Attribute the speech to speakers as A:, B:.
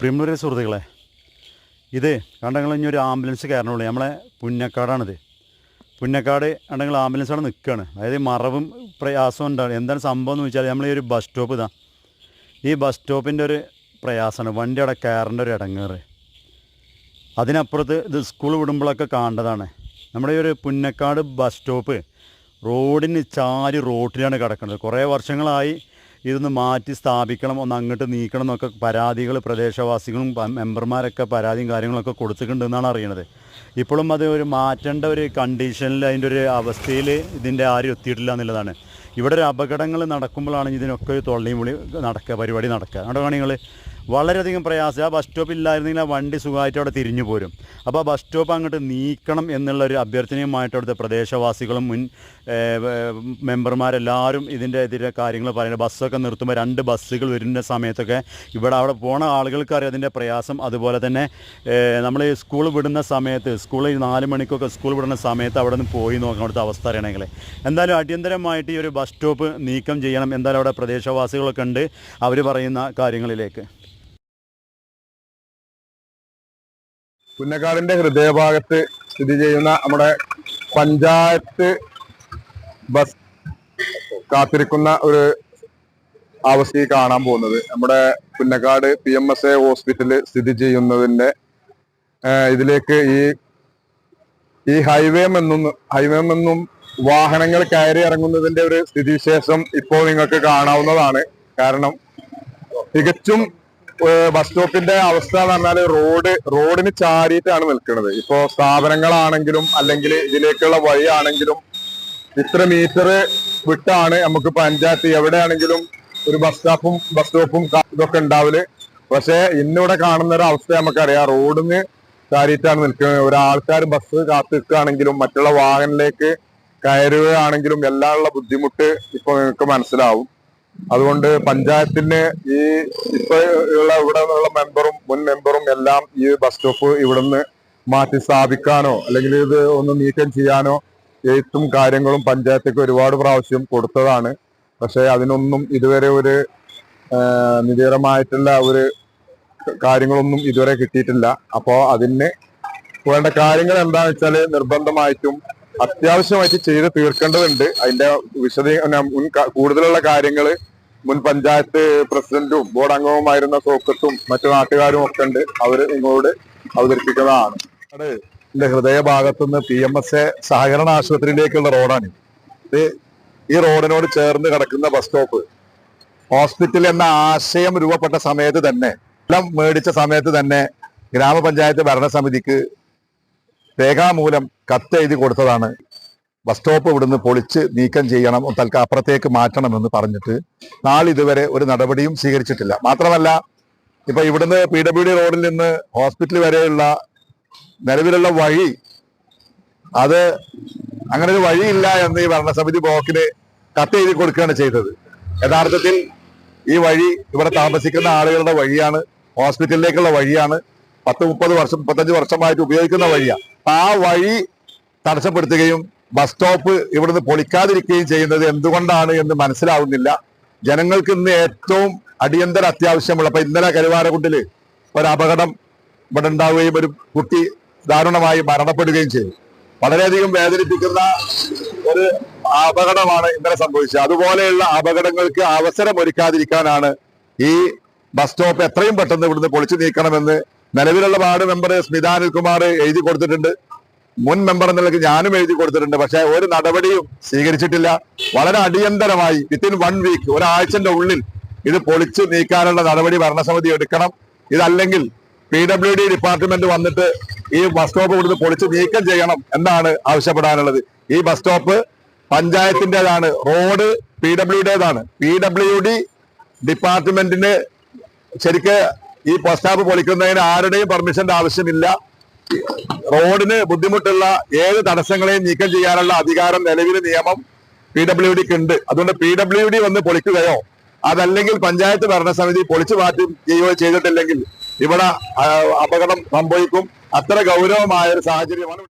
A: പ്രിയമുള്ള സുഹൃത്തുക്കളെ ഇത് കണ്ടെങ്കിൽ ഇനി ഒരു ആംബുലൻസ് കയറണുള്ളൂ. നമ്മളെ പുന്നക്കാടാണിത്. പുന്നക്കാട് കണ്ടെങ്കിൽ ആംബുലൻസ് അവിടെ നിൽക്കുകയാണ്. അതായത് മറവും പ്രയാസവും ഉണ്ടാവും. എന്താണ് സംഭവം എന്ന് വെച്ചാൽ നമ്മൾ ഈ ഒരു ബസ് സ്റ്റോപ്പ് ഇതാ. ഈ ബസ് സ്റ്റോപ്പിന്റെ ഒരു പ്രയാസമാണ്. വണ്ടി അവിടെ കയറേണ്ട ഒരു ഇടങ്ങേറ്. അതിനപ്പുറത്ത് ഇത് സ്കൂൾ വിടുമ്പോഴൊക്കെ കാണേണ്ടതാണ് നമ്മുടെ ഈ ഒരു പുന്നക്കാട് ബസ് സ്റ്റോപ്പ് റോഡിന് ചാരി റോട്ടിലാണ് കിടക്കുന്നത്. കുറേ വർഷങ്ങളായി ഇതൊന്ന് മാറ്റി സ്ഥാപിക്കണം ഒന്ന് അങ്ങോട്ട് നീക്കണം എന്നൊക്കെ പരാതികൾ പ്രദേശവാസികളും മെമ്പർമാരൊക്കെ പരാതിയും കാര്യങ്ങളൊക്കെ കൊടുത്തിട്ടുണ്ടെന്നാണ് അറിയണത്. ഇപ്പോഴും അത് ഒരു മാറ്റേണ്ട ഒരു കണ്ടീഷനിൽ അതിന്റെ ഒരു അവസ്ഥയിൽ ഇതിന്റെ ആരും എത്തിയിട്ടില്ല എന്നുള്ളതാണ്. ഇവിടെ ഒരു അപകടങ്ങൾ നടക്കുമ്പോഴാണ് ഇതിനൊക്കെ ഒരു തൊള്ളിയും വിളി നടക്കുക പരിപാടി നടക്കുക അവിടെ നിങ്ങൾ വളരെയധികം പ്രയാസം. ആ ബസ് സ്റ്റോപ്പ് ഇല്ലായിരുന്നെങ്കിൽ ആ വണ്ടി സുഖമായിട്ട് അവിടെ തിരിഞ്ഞു പോരും. അപ്പോൾ ആ ബസ് സ്റ്റോപ്പ് അങ്ങോട്ട് നീക്കണം എന്നുള്ള ഒരു അഭ്യർത്ഥനയുമായിട്ട് അവിടുത്തെ പ്രദേശവാസികളും മുൻ മെമ്പർമാരെല്ലാവരും ഇതിന്റെ എതിരെ കാര്യങ്ങൾ പറയുന്നത് ബസ്സൊക്കെ നിർത്തുമ്പോൾ രണ്ട് ബസ്സുകൾ വരുന്ന സമയത്തൊക്കെ ഇവിടെ അവിടെ പോണ ആളുകൾക്ക് അറിയാം അതിന്റെ പ്രയാസം. അതുപോലെ തന്നെ നമ്മൾ സ്കൂൾ വിടുന്ന സമയത്ത് സ്കൂളിൽ നാല് മണിക്കൊക്കെ സ്കൂൾ വിടുന്ന സമയത്ത് അവിടെ നിന്ന് പോയി നോക്കണം അവിടുത്തെ അവസ്ഥ അറിയണമെങ്കിൽ എന്തായാലും അടിയന്തരമായിട്ട് ഈ ഒരു ബസ് സ്റ്റോപ്പ് നീക്കം ചെയ്യണം. എന്തായാലും അവിടെ പ്രദേശവാസികളൊക്കെ ഉണ്ട്. അവർ പറയുന്ന കാര്യങ്ങളിലേക്ക്.
B: പുന്നക്കാടിന്റെ ഹൃദയഭാഗത്ത് സ്ഥിതി ചെയ്യുന്ന നമ്മുടെ പഞ്ചായത്ത് ബസ് കാത്തിരിക്കുന്ന ഒരു അവസ്ഥയിൽ കാണാൻ പോകുന്നത്. നമ്മുടെ Punnakkad P M S A hospital സ്ഥിതി ചെയ്യുന്നതിന്റെ ഇതിലേക്ക് ഈ ഈ ഹൈവേ എന്നും ഹൈവേ എന്നും വാഹനങ്ങൾ കയറി ഇറങ്ങുന്നതിന്റെ ഒരു സ്ഥിതിവിശേഷം ഇപ്പോൾ നിങ്ങൾക്ക് കാണാവുന്നതാണ്. കാരണം തികച്ചും ബസ് സ്റ്റോപ്പിന്റെ അവസ്ഥ എന്ന് പറഞ്ഞാൽ റോഡ് റോഡിന് ചാരിയിട്ടാണ് നിൽക്കുന്നത്. ഇപ്പോ സ്ഥാപനങ്ങളാണെങ്കിലും അല്ലെങ്കിൽ ഇതിലേക്കുള്ള വഴിയാണെങ്കിലും ഇത്ര മീറ്റർ വിട്ടാണ് നമുക്ക് പഞ്ചായത്ത് എവിടെയാണെങ്കിലും ഒരു ബസ് സ്റ്റോപ്പും ബസ് സ്റ്റോപ്പും ഇതൊക്കെ ഉണ്ടാവൽ. പക്ഷെ ഇന്നിവിടെ കാണുന്ന ഒരു അവസ്ഥ നമുക്കറിയാം. റോഡിന് ചാരിയിട്ടാണ് നിൽക്കുന്നത്. ഒരാൾക്കാർ ബസ് കാത്തു നിൽക്കുകയാണെങ്കിലും മറ്റുള്ള വാഹനത്തിലേക്ക് കയറുകയാണെങ്കിലും എല്ലാമുള്ള ബുദ്ധിമുട്ട് ഇപ്പൊ നിങ്ങൾക്ക് മനസ്സിലാവും. അതുകൊണ്ട് പഞ്ചായത്തിന് ഈ ഇപ്പൊ ഉള്ള ഇവിടെ നിന്നുള്ള മെമ്പറും മുൻ മെമ്പറും എല്ലാം ഈ ബസ് സ്റ്റോപ്പ് ഇവിടുന്ന് മാറ്റി സ്ഥാപിക്കാനോ അല്ലെങ്കിൽ ഇത് ഒന്ന് നീക്കം ചെയ്യാനോ എഴുത്തും കാര്യങ്ങളും പഞ്ചായത്തേക്ക് ഒരുപാട് പ്രാവശ്യം കൊടുത്തതാണ്. പക്ഷേ അതിനൊന്നും ഇതുവരെ ഒരു ആഹ്, ഒരു കാര്യങ്ങളൊന്നും ഇതുവരെ കിട്ടിയിട്ടില്ല. അപ്പോൾ അതിന് വേണ്ട കാര്യങ്ങൾ എന്താണെന്ന് വെച്ചാൽ നിർബന്ധമായിട്ടും അത്യാവശ്യമായിട്ട് ചെയ്ത് തീർക്കേണ്ടതുണ്ട്. അതിന്റെ വിശദീകരണം കൂടുതലുള്ള കാര്യങ്ങൾ മുൻ പഞ്ചായത്ത് പ്രസിഡന്റും ബോർഡ് അംഗവുമായിരുന്ന സോക്കത്തും മറ്റു നാട്ടുകാരും ഒക്കെ ഉണ്ട്. അവർ നിങ്ങളോട് അവതരിപ്പിക്കുന്നതാണ്. എന്റെ ഇതിന്റെ ഹൃദയഭാഗത്തുനിന്ന് പി എം എസ് എ സഹകരണ ആശുപത്രിയിലേക്കുള്ള റോഡാണ്. ഇത് ഈ റോഡിനോട് ചേർന്ന് കിടക്കുന്ന ബസ് സ്റ്റോപ്പ്. ഹോസ്പിറ്റൽ എന്ന ആശയം രൂപപ്പെട്ട സമയത്ത് തന്നെ എല്ലാം മേടിച്ച സമയത്ത് തന്നെ ഗ്രാമപഞ്ചായത്ത് ഭരണസമിതിക്ക് രേഖാമൂലം കത്ത് എഴുതി കൊടുത്തതാണ്. ബസ് സ്റ്റോപ്പ് ഇവിടുന്ന് പൊളിച്ച് നീക്കം ചെയ്യണം തൽക്കാലം അപ്പുറത്തേക്ക് മാറ്റണമെന്ന് പറഞ്ഞിട്ട് നാളിതുവരെ ഒരു നടപടിയും സ്വീകരിച്ചിട്ടില്ല. മാത്രമല്ല ഇപ്പൊ ഇവിടുന്ന് പി ഡബ്ല്യു ഡി റോഡിൽ നിന്ന് ഹോസ്പിറ്റൽ വരെയുള്ള നിലവിലുള്ള വഴി അത് അങ്ങനെ ഒരു വഴിയില്ല എന്ന് ഈ ഭരണസമിതി ബ്ലോക്കിന് കത്ത് എഴുതി കൊടുക്കുകയാണ് ചെയ്തത്. യഥാർത്ഥത്തിൽ ഈ വഴി ഇവിടെ താമസിക്കുന്ന ആളുകളുടെ വഴിയാണ് ഹോസ്പിറ്റലിലേക്കുള്ള വഴിയാണ് പത്ത് മുപ്പത് വർഷം മുപ്പത്തഞ്ച് വർഷമായിട്ട് ഉപയോഗിക്കുന്ന വഴിയാണ് ആ വഴി തടസ്സപ്പെടുത്തുകയും ബസ് സ്റ്റോപ്പ് ഇവിടുന്ന് പൊളിക്കാതിരിക്കുകയും ചെയ്യുന്നത് എന്തുകൊണ്ടാണ് എന്ന് മനസ്സിലാവുന്നില്ല. ജനങ്ങൾക്ക് ഇന്ന് ഏറ്റവും അടിയന്തര അത്യാവശ്യമുള്ള അപ്പൊ ഇന്നലെ കരുവാരകുണ്ടിൽ ഒരു അപകടം ഇവിടെ ഉണ്ടാവുകയും ഒരു കുട്ടി ദാരുണമായി മരണപ്പെടുകയും ചെയ്തു. വളരെയധികം വേദനിപ്പിക്കുന്ന ഒരു അപകടമാണ് ഇന്നലെ സംഭവിച്ചത്. അതുപോലെയുള്ള അപകടങ്ങൾക്ക് അവസരം ഒരുക്കാതിരിക്കാനാണ് ഈ ബസ് സ്റ്റോപ്പ് എത്രയും പെട്ടെന്ന് ഇവിടുന്ന് പൊളിച്ചു നീക്കണമെന്ന് നിലവിലുള്ള വാർഡ് മെമ്പർ സ്മിത അനിൽകുമാർ എഴുതി കൊടുത്തിട്ടുണ്ട്. മുൻ മെമ്പർ എന്നുള്ള ഞാനും എഴുതി കൊടുത്തിട്ടുണ്ട്. പക്ഷേ ഒരു നടപടിയും സ്വീകരിച്ചിട്ടില്ല. വളരെ അടിയന്തരമായി വിത്തിൻ വൺ വീക്ക് ഒരാഴ്ചന്റെ ഉള്ളിൽ ഇത് പൊളിച്ചു നീക്കാനുള്ള നടപടി ഭരണസമിതി എടുക്കണം. ഇതല്ലെങ്കിൽ പി ഡബ്ല്യു ഡി ഡിപ്പാർട്ട്മെന്റ് വന്നിട്ട് ഈ ബസ് സ്റ്റോപ്പ് കൊടുത്ത് പൊളിച്ച് നീക്കം ചെയ്യണം എന്നാണ് ആവശ്യപ്പെടാനുള്ളത്. ഈ ബസ് സ്റ്റോപ്പ് പഞ്ചായത്തിന്റെതാണ്. റോഡ് പി ഡബ്ല്യു ഡിയുടേതാണ് പി ഡബ്ല്യു ഡി ഡിപ്പാർട്ട്മെന്റിന് ശരിക്ക് ഈ ബസ് സ്റ്റാപ്പ് പൊളിക്കുന്നതിന് ആരുടെയും പെർമിഷന്റെ ആവശ്യമില്ല. റോഡിന് ബുദ്ധിമുട്ടുള്ള ഏത് തടസ്സങ്ങളെയും നീക്കം ചെയ്യാനുള്ള അധികാരം നിലവിലെ നിയമം പി ഡബ്ല്യു ഡിക്ക് ഉണ്ട്. അതുകൊണ്ട് പി ഡബ്ല്യു ഡി വന്ന് പൊളിക്കുകയോ അതല്ലെങ്കിൽ പഞ്ചായത്ത് ഭരണസമിതി പൊളിച്ചു മാറ്റി ചെയ്യുകയോ ചെയ്തിട്ടില്ലെങ്കിൽ ഇവിടെ അപകടം സംഭവിക്കും. അത്ര ഗൗരവമായ ഒരു സാഹചര്യമാണ്